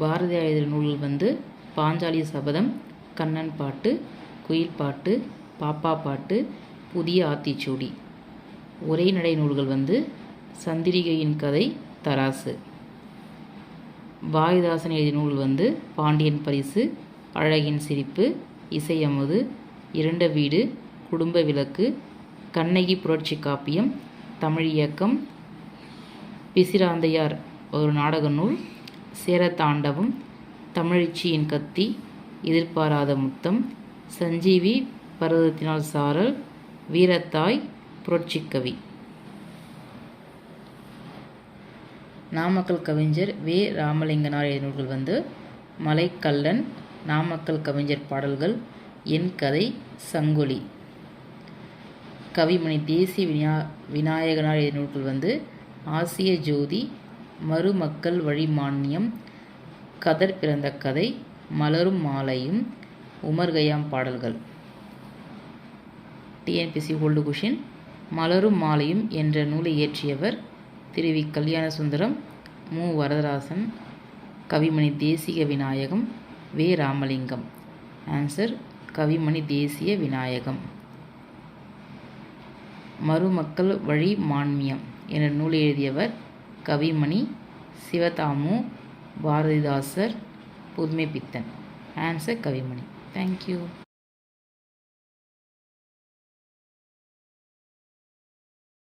பாரதியார் எழுதிய வந்து பாஞ்சாலி சபதம் கண்ணன் பாட்டு குயில் பாட்டு பாப்பா பாட்டு புதிய ஆத்திச்சூடி ஒரே நடை நூல்கள் வந்து சந்திரிகையின் கதை தராசு. வாயுதாசன் எழுதிய நூல் வந்து பாண்டியன் பரிசு அழகின் சிரிப்பு இசையமுது இரண்ட வீடு குடும்ப விளக்கு கண்ணகி புரட்சி காப்பியம் தமிழ் இயக்கம் பிசிராந்தையார் ஒரு நாடக நூல். சேரத்தாண்டவம் தமிழச்சியின் கத்தி எதிர்பாராத முத்தம் சஞ்சீவி பர்வதத்தினால் சாரல் வீரத்தாய் புரட்சிக்கவி. நாமக்கல் கவிஞர் வே. ராமலிங்கனார் எழுதிய நூல்கள் வந்து மலைக்கல்லன் நாமக்கல் கவிஞர் பாடல்கள் என் கதை சங்கொலி. கவிமணி தேசிய வினா விநாயகனார் எழுதிய நூல்கள் வந்து ஆசிய ஜோதி மருமக்கள் வழிமானியம் கதர் பிறந்த கதை மலரும் மாலையும் உமர்கயாம் பாடல்கள். டிஎன்பிசி ஹோல்டு குஷின் மலரும் மாலையும் என்ற நூலை இயற்றியவர் திரு வி கல்யாண சுந்தரம் மு. வரதராசன் கவிமணி தேசிக விநாயகம் வே. ராமலிங்கம். ஆன்சர் கவிமணி தேசிய விநாயகம். மருமக்கள் வழி மான்மியம் என்ற நூலை எழுதியவர் Kavimani Sivadamu Bharathidasar Pudumaipithan. Answer Kavimani. Thank you